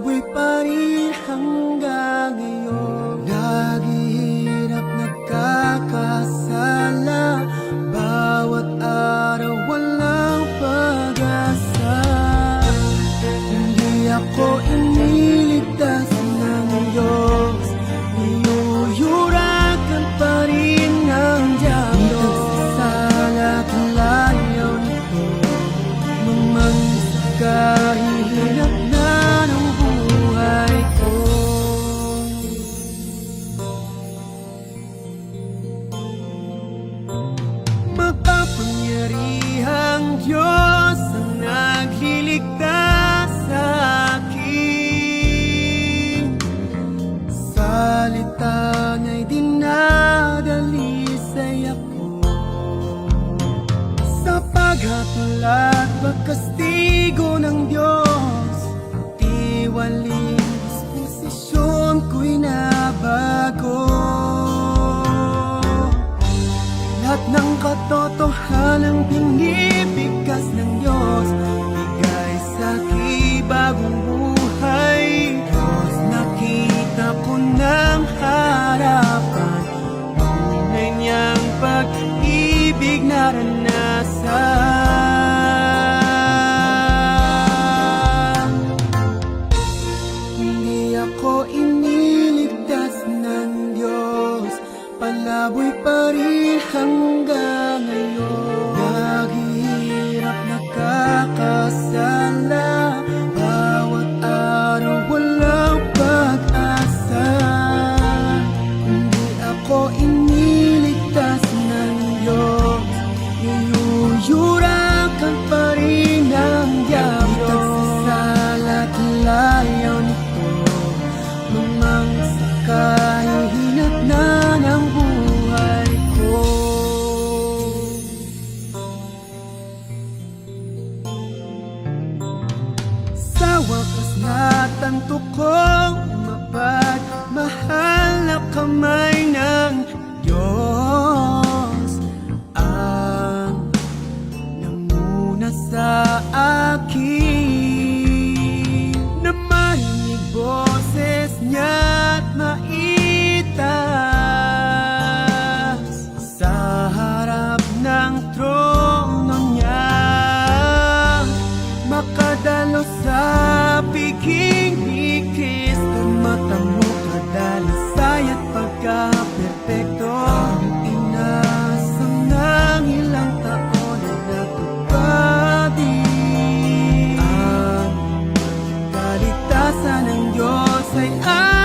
we buddy. Diyos ang naghiligtas sa akin. Salita niya'y dinadalisay ako. Sa paghatulat, pagkastigo ng Diyos Tiwaling disposisyon ko'y nabago. Lahat ng katotohanan pinag harapan. Tunay niyang pag-ibig naranasan. Hindi ako iniligtas ng Diyos. Palaboy pa rin hanggang ngayon. Naghihirap nakakasal. tanto kong mapagmahal na kamay ng Diyos ang nanguna sa akin. pag-asa ng Diyos ay ay